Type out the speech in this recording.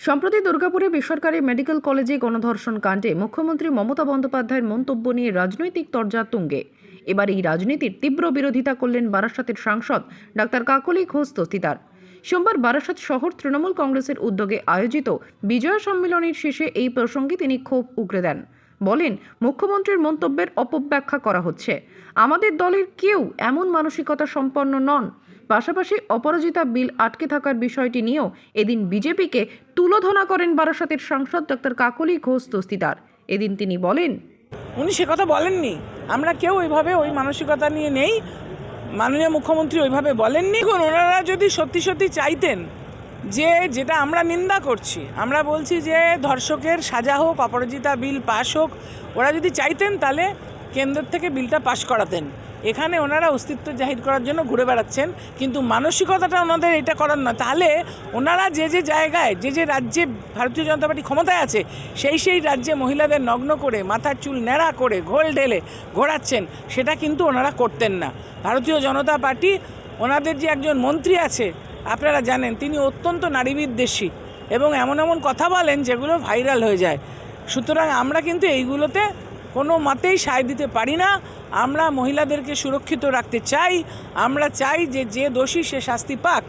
সম্প্রতি দুর্গাপুরে বেসরকারি মেডিকেল কলেজে গণধর্ষণ কাণ্ডে মুখ্যমন্ত্রী মমতা বন্দ্যোপাধ্যায়ের মন্তব্য নিয়ে রাজনৈতিক তরজা তুঙ্গে এবার এই রাজনীতির তীব্র বিরোধিতা করলেন বারাসাতের সাংসদ ডাক্তার কাকলি ঘোষ দস্তিদার সোমবার বারাসাত শহর তৃণমূল কংগ্রেসের উদ্যোগে আয়োজিত বিজয় সম্মেলনের শেষে এই প্রসঙ্গে তিনি ক্ষোভ উগরে দেন। বলেন, মুখ্যমন্ত্রীর মন্তব্যের অপব্যাখ্যা করা হচ্ছে। আমাদের দলের কেউ এমন মানসিকতা সম্পন্ন নন। পাশাপাশি অপরাজিতা বিল আটকে থাকার বিষয়টি নিয়েও এদিন বিজেপিকে তুলোধনা করেন বারাসতের সাংসদ ডক্টর কাকলি ঘোষ দস্তিদার। এদিন তিনি বলেন, উনি সে কথা বলেননি। আমরা কেউ ওইভাবে ওই মানসিকতা নিয়ে নেই। মাননীয় মুখ্যমন্ত্রী ওইভাবে বলেননি। ওনারা যদি সত্যি সত্যি চাইতেন যে যেটা আমরা নিন্দা করছি, আমরা বলছি যে ধর্ষকের সাজা হোক, অপরাজিতা বিল পাশ হোক, ওরা যদি চাইতেন তাহলে কেন্দ্র থেকে বিলটা পাশ করাতেন। এখানে ওনারা অস্তিত্ব জাহির করার জন্য ঘুরে বেড়াচ্ছেন, কিন্তু মানসিকতাটা ওনাদের এটা করার না তাহলে ওনারা যে যে জায়গায়, যে যে রাজ্যে ভারতীয় জনতা পার্টি ক্ষমতায় আছে, সেই সেই রাজ্যে মহিলাদের নগ্ন করে, মাথার চুল ন্যাড়া করে, ঘোল ঢেলে ঘোরাচ্ছেন, সেটা কিন্তু ওনারা করতেন না। ভারতীয় জনতা পার্টি, ওনাদের যে একজন মন্ত্রী আছে আপনারা জানেন, তিনি অত্যন্ত নারীবিদ্বেষী এবং এমন এমন কথা বলেন যেগুলো ভাইরাল হয়ে যায়। সুতরাং আমরা কিন্তু এইগুলোতে কোনো মতেই সায় দিতে পারি না। আমরা মহিলাদেরকে সুরক্ষিত রাখতে চাই। আমরা চাই যে যে দোষী সে শাস্তি পাক।